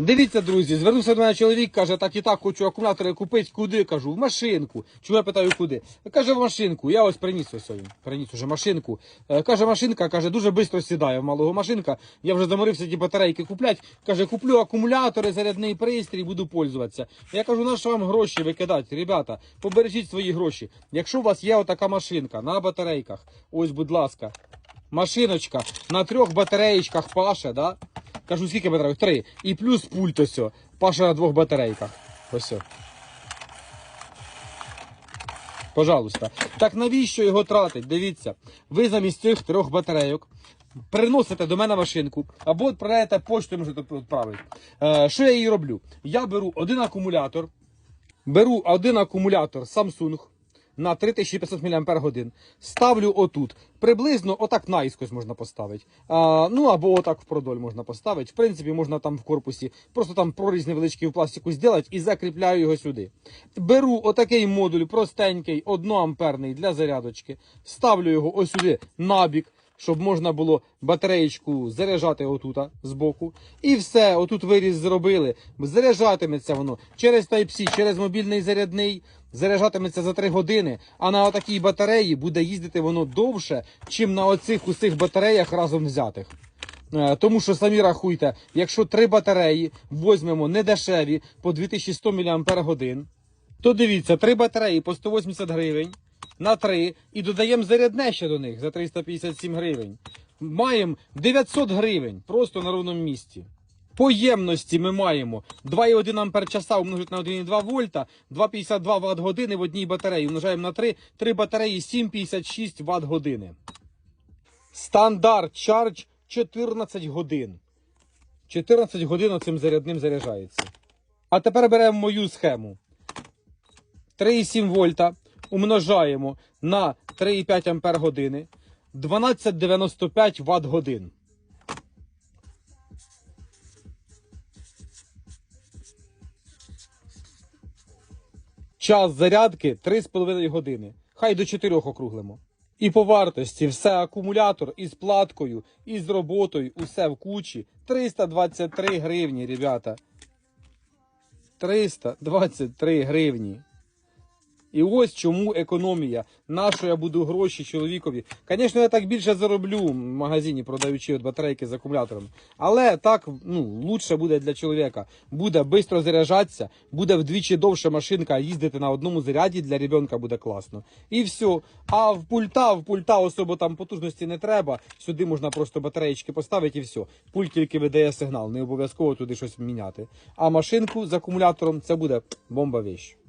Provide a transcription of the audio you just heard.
Дивіться, друзі, звернувся до мене чоловік, каже, так і так хочу акумулятори купити. Куди? Кажу, в машинку. Чого я питаю, куди? Каже, в машинку. Я ось приніс ось. Приніс уже машинку. Е, Каже, машинка, каже, дуже швидко сідає в малого машинка. Я вже заморився ті батарейки куплять. Каже, куплю акумулятори, зарядний пристрій, буду пользуватися. Я кажу, на що вам гроші викидати? Ребята, побережіть свої гроші. Якщо у вас є отака машинка на батарейках, ось, будь ласка, машиночка на трьох батареєчках паше, да? Кажу, скільки батарейок? Три. І плюс пульт ось. Паша на двох батарейках. Ось. Пожалуйста. Так навіщо його тратить? Дивіться. Ви замість цих трьох батарейок приносите до мене машинку або відправляєте поштою, можете відправити. Е, що я їй роблю? Я беру один акумулятор, беру один акумулятор Samsung на 3500 мАч, ставлю отут. Приблизно отак наїскось можна поставити. А, ну або отак впродоль можна поставити. В принципі, можна там в корпусі просто там проріз невеличкий в пластику зробити і закріпляю його сюди. Беру отакий модуль простенький, 1 амперний для зарядочки, ставлю його ось сюди набік щоб можна було батареєчку заряджати отута збоку. І все, отут виріз зробили. Заряджатиметься воно через Type-C, через мобільний зарядний. Заряджатиметься за 3 години, а на отакій батареї буде їздити воно довше, чим на оцих усіх батареях разом взятих. Е, Тому що самі рахуйте, якщо три батареї візьмемо недешеві по 2100 мАч, то дивіться, три батареї по 180 гривень на 3 і додаємо зарядне ще до них за 357 гривень. Маємо 900 гривень просто на ровному місці. По ємності ми маємо 2,1 ампер часа умножити на 1,2 вольта, 2,52 Вт години в одній батареї. Умножаємо на 3, 3 батареї 7,56 Вт години. Стандарт чардж 14 годин. 14 годин оцим зарядним заряджається. А тепер беремо мою схему. 3,7 вольта умножаємо на 3,5 ампер години. 1295 Вт годин. Час зарядки 3,5 години. Хай до 4 округлимо. І по вартості все акумулятор із платкою, із роботою, усе в кучі. 323 гривні, ребята. 323 гривні. І ось чому економія. На що я буду гроші чоловікові. Звісно, я так більше зароблю в магазині, продаючи от батарейки з акумуляторами. Але так ну, лучше буде для чоловіка. Буде швидко заряджатися, буде вдвічі довше машинка їздити на одному заряді для ребенка буде класно. І все. А в пульта, в пульта особо там потужності не треба. Сюди можна просто батареєчки поставити і все. Пульт тільки видає сигнал, не обов'язково туди щось міняти. А машинку з акумулятором це буде бомба вещь.